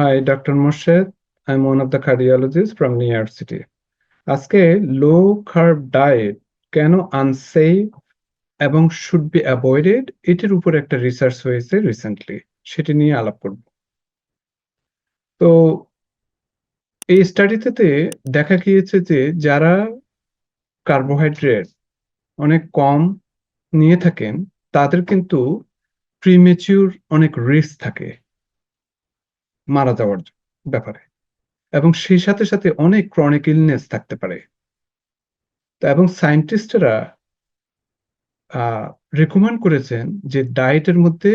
Dr. Morshed. I'm one of the cardiologists from New York City. আজকে low carb diet কেন unsafe এবং should be avoided এটির উপর একটা রিসার্চ হয়েছে রিসেন্টলি সেটি নিয়ে আলাপ করব তো এই স্টাডিতে দেখা গিয়েছে যে যারা কার্বোহাইড্রেট অনেক কম নিয়ে থাকেন, তাদের কিন্তু প্রিমেচিউর অনেক রিস্ক থাকে মারা যাওয়ার ব্যাপারে। এবং সেই সাথে সাথে অনেক ক্রনিক ইলনেস থাকতে পারে। এবং সায়েন্টিস্টরা রেকমেন্ড করেছেন যে ডায়েটের মধ্যে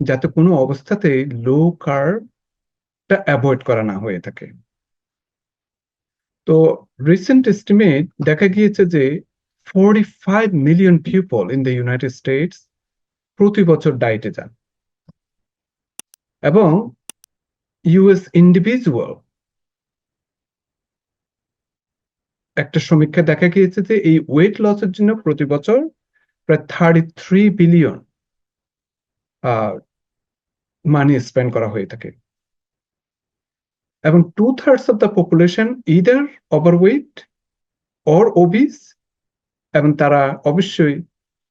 যাতে কোনো অবস্থাতে লো কার্বটা অ্যাভয়েড করা না হয়ে থাকে। তো রিসেন্ট এস্টিমেট দেখা গিয়েছে যে forty five million people in the United States প্রতি বছর ডায়েটে যান। এবং ইউএস ইন্ডিভিজুয়াল একটা সমীক্ষা দেখা গিয়েছে যে এই ওয়েট লসের জন্য প্রতি বছর প্রায় thirty three billion money spend করা হয়ে থাকে। এবং two thirds of the population either overweight or obese এবং তারা অবশ্যই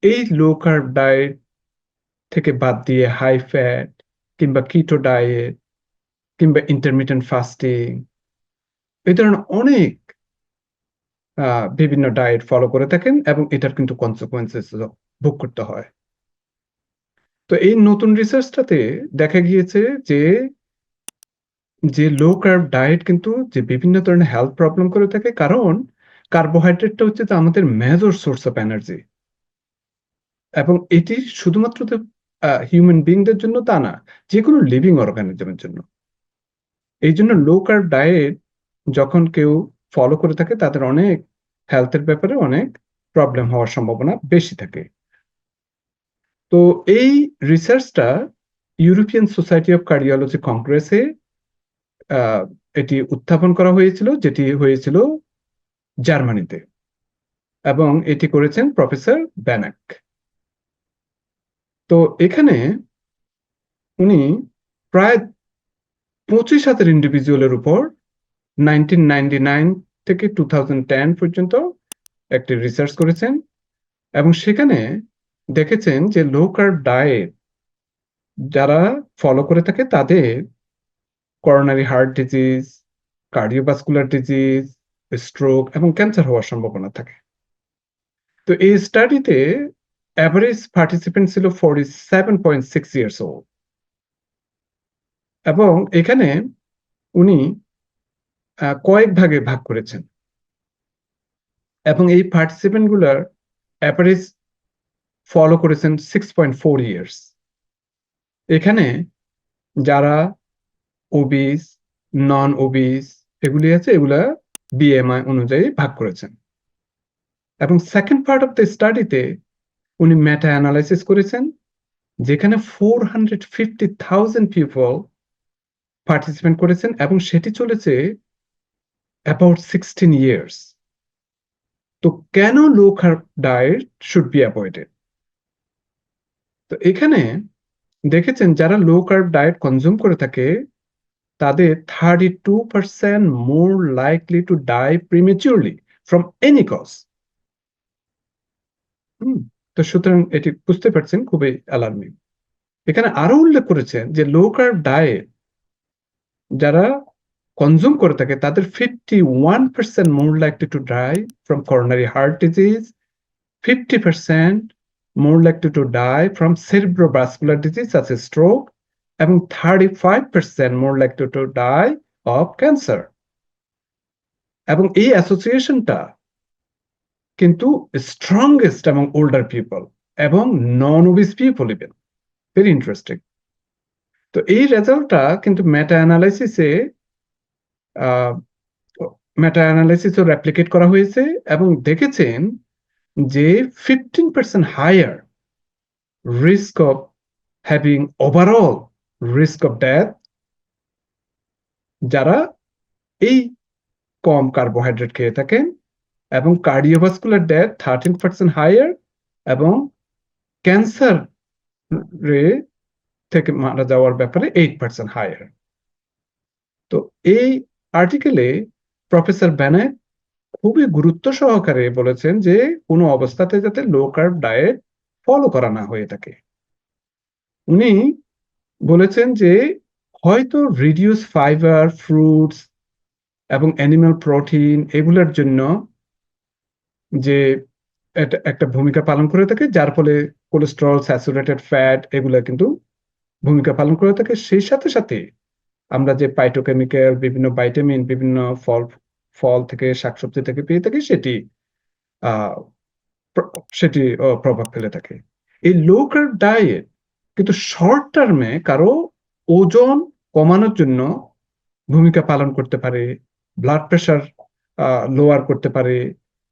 এই লো কার্ব ডায়েট থেকে বাদ দিয়ে হাই ফ্যাট কিংবা কিটো ডায়েট কিংবা ইন্টারমিডিয়েন্ট ফাস্টিং এই ধরনের অনেক বিভিন্ন ডায়েট ফলো করে থাকেন এবং এটার কিন্তু কনসিকুয়েন্সেস ভোগ করতে হয়। তো এই নতুন রিসার্চটাতে দেখা গিয়েছে যে যে লো কার্ব ডায়েট কিন্তু যে বিভিন্ন ধরনের হেলথ প্রবলেম করে থাকে, কারণ কার্বোহাইড্রেটটা হচ্ছে যে আমাদের মেজর সোর্স অফ এনার্জি এবং এটি শুধুমাত্র হিউম্যান বিংদের জন্য তা না যে কোনো লিভিং অর্গানিজমের জন্য। এই জন্য লো কার্ব ডায়েট যখন কেউ ফলো করে থাকে, তাদের অনেক হেলথের ব্যাপারে অনেক প্রবলেম হওয়ার সম্ভাবনা বেশি থাকে। তো এই রিসার্চটা ইউরোপিয়ান সোসাইটি অফ কার্ডিওলজি কংগ্রেসে এটি উত্থাপন করা হয়েছিল, যেটি হয়েছিল জার্মানিতে। এবং এটি করেছেন প্রফেসর ব্যানাক। তো এখানে উনি প্রায় পঁচিশ হাজার ইন্ডিভিজুয়ালের উপর নাইনটিন থেকে টু পর্যন্ত একটি রিসার্চ করেছেন এবং সেখানে দেখেছেন যে লো কার্ব ডায়েট যারা ফলো করে থাকে তাদের coronary heart disease cardiovascular disease stroke এবং ক্যান্সার হওয়ার সম্ভাবনা থাকে। তো এই স্টাডিতে অ্যাভারেজ পার্টিসিপেন্ট ছিল forty seven point six years old এবং এখানে উনি কয়েক ভাগে ভাগ করেছেন। এবং এই পার্টিসিপেন্টগুলার অ্যাভারেজ ফলো করেছেন সিক্স পয়েন্ট ফোর ইয়ার্স এখানে যারা ওবিস নন ওবিস এগুলি আছে, এগুলা বিএমআই অনুযায়ী ভাগ করেছেন। এবং সেকেন্ড পার্ট অফ দ্য স্টাডিতে উনি মেটা অ্যানালাইসিস করেছেন, যেখানে four hundred fifty thousand people participant করেছেন এবং সেটি চলেছে অ্যাবাউট সিক্সটিন ইয়ার্স তো কেন low carb diet should be avoided তো এখানে দেখেছেন যারা লো কার্ব ডায়েট কনজিউম করে থাকে, তাদের thirty two percent more likely to die prematurely from any cause তো সুতরাং এটি বুঝতে পারছেন, খুবই অ্যালার্মিং এখানে আরও উল্লেখ করেছেন যে লো কার্ব ডায়েট যারা কনজিউম করে থাকে, তাদের fifty one percent more likely to die from coronary heart disease fifty percent more likely to die from cerebrovascular disease আছে স্ট্রোক এবং thirty five percent more likely to die of cancer এবং এই অ্যাসোসিয়েশনটা কিন্তু strongest এবং older people এবং non obese people even very interesting তো এই রেজাল্টটা কিন্তু মেটা অ্যানালাইসিসে মেটা অ্যানালাইসিসও রেপ্লিকেট করা হয়েছে এবং দেখেছেন যে fifteen percent higher risk of having overall risk of death যারা এই কম কার্বোহাইড্রেট খেয়ে থাকেন এবং cardiovascular death thirteen percent higher এবং ক্যান্সার রে থেকে মারা যাওয়ার ব্যাপারে এইট পার্সেন্ট হায়ার তো এই আর্টিকেলে প্রফেসর ব্যানার্ড খুবই গুরুত্ব সহকারে বলেছেন যে কোনো অবস্থাতে যাতে লো কার্ব ডায়েট ফলো করা না হয়ে থাকে। উনি বলেছেন যে হয়তো রিডিউস ফাইবার ফ্রুটস এবং অ্যানিমাল প্রোটিন এগুলোর জন্য যে একটা ভূমিকা পালন করে থাকে, যার ফলে কোলেস্ট্রল স্যাচুরেটেড ফ্যাট এগুলো কিন্তু ভূমিকা পালন করে থাকে, সেই সাথে সাথে আমরা যে পাইটোকেমিক্যাল বিভিন্ন ভাইটামিন বিভিন্ন ফল ফল থেকে শাকসবজি থেকে পেয়ে থাকি, সেটি সেটি প্রভাব ফেলে থাকে। এই লো কার্ব ডায়েট কিন্তু শর্ট টার্মে কারও ওজন কমানোর জন্য ভূমিকা পালন করতে পারে ব্লাড প্রেশার লোয়ার করতে পারে,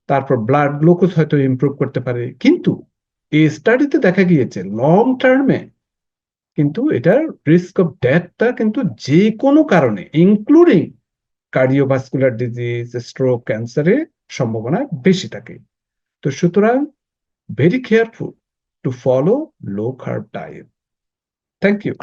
তারপর ব্লাড গ্লুকোজ হয়তো ইমপ্রুভ করতে পারে। কিন্তু এই স্টাডিতে দেখা গিয়েছে লং টার্মে কিন্তু এটার রিস্ক অফ ডেথটা কিন্তু যে কোনো কারণে ইনক্লুডিং কার্ডিওভাস্কুলার ডিজিজ স্ট্রোক ক্যান্সারের সম্ভাবনা বেশি থাকে। তো সুতরাং very careful to follow low carb diet thank you